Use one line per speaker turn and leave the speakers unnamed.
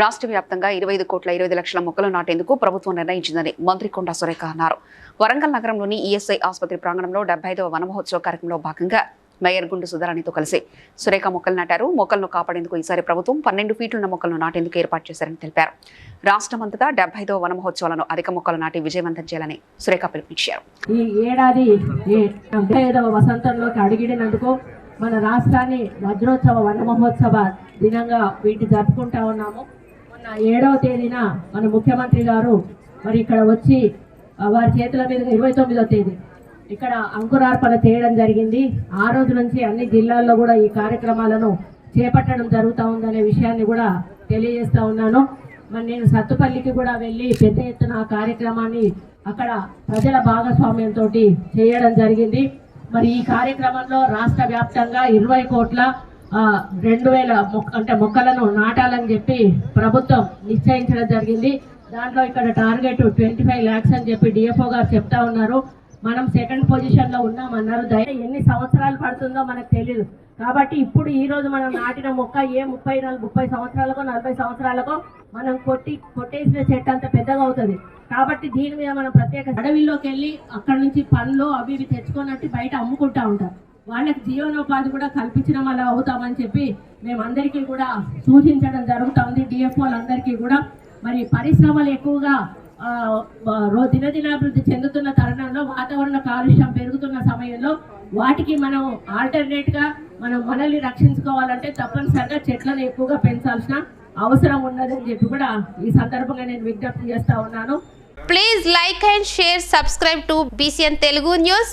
రాష్ట్ర వ్యాప్తంగా ఇరవై ఐదు కోట్ల ఇరవై లక్షల మొక్కలు నాటేందుకు ప్రభుత్వం నిర్ణయించిందని మంత్రి కొండా సురేఖ అన్నారు. వరంగల్ నగరంలోని ఈఎస్ఐ ఆసుపత్రి ప్రాంగణంలో డెబ్బై ఐదవ కార్యక్రమంలో భాగంగా మేయర్ గుండు సుధారాణితో కలిసి సురేఖ మొక్కలు నాటారు. మొక్కలను కాపాడేందుకు ఈసారి ప్రభుత్వం పన్నెండు ఫీట్లున్న మొక్కలను నాటేందుకు ఏర్పాటు చేశారని తెలిపారు. రాష్ట్రమంతటా డెబ్బై ఐదవ వనమహోత్సవాలను అధిక మొక్కలు నాటి విజయవంతం చేయాలని సురేఖ పిలుపునిచ్చారు.
ఈ ఏడాది వసంతంలోకి అడిగినందుకు మన రాష్ట్రాన్ని వజ్రోత్సవ వనమహోత్సవ దినంగా వీటి జరుపుకుంటా ఉన్నాము. మొన్న ఏడవ తేదీన మన ముఖ్యమంత్రి గారు మరి ఇక్కడ వచ్చి వారి చేతుల మీద ఇరవై తొమ్మిదో తేదీ ఇక్కడ అంకురార్పణ చేయడం జరిగింది. ఆ రోజు నుంచి అన్ని జిల్లాల్లో కూడా ఈ కార్యక్రమాలను చేపట్టడం జరుగుతూ ఉందనే విషయాన్ని కూడా తెలియజేస్తూ ఉన్నాను. మరి నేను సత్తుపల్లికి కూడా వెళ్ళి పెద్ద ఎత్తున ఆ కార్యక్రమాన్ని అక్కడ ప్రజల భాగస్వామ్యంతో చేయడం జరిగింది. మరి ఈ కార్యక్రమంలో రాష్ట్ర వ్యాప్తంగా ఇరవై కోట్ల రెండు వేల మొక్క అంటే మొక్కలను నాటాలని చెప్పి ప్రభుత్వం నిశ్చయించడం జరిగింది. దాంట్లో ఇక్కడ టార్గెట్ ట్వంటీ ఫైవ్ ల్యాక్స్ అని చెప్పి డిఎఫ్ఓ గారు చెప్తా ఉన్నారు. మనం సెకండ్ పొజిషన్లో ఉన్నామన్నారు దయ ఎన్ని సంవత్సరాలు పడుతుందో మనకు తెలియదు కాబట్టి ఇప్పుడు ఈ రోజు మనం నాటిన మొక్క ఏ ముప్పై నాలుగు ముప్పై సంవత్సరాలకో నలభై సంవత్సరాలకో మనం కొట్టి కొట్టేసిన చెట్టు అంత పెద్దగా అవుతుంది. కాబట్టి దీని మీద మనం ప్రత్యేక అడవిలోకి వెళ్ళి అక్కడ నుంచి పనులు అవి ఇవి తెచ్చుకున్నట్టు బయట అమ్ముకుంటా ఉంటారు. వాళ్ళకి జీవనోపాధి కూడా కల్పించడం అలా అవుతామని చెప్పి మేమందరికీ కూడా సూచించడం జరుగుతుంది. డిఎఫ్ఓలందరికీ కూడా మరి పరిశ్రమలు ఎక్కువగా దినదినాభివృద్ధి చెందుతున్న తరుణంలో వాతావరణ కాలుష్యం పెరుగుతున్న సమయంలో వాటికి మనం ఆల్టర్నేట్గా మనం మనల్ని రక్షించుకోవాలంటే తప్పనిసరిగా చెట్లను ఎక్కువగా పెంచాల్సిన అవసరం ఉన్నదని చెప్పి కూడా ఈ సందర్భంగా నేను విజ్ఞప్తి చేస్తా ఉన్నాను.
Please like and share subscribe to BCN Telugu news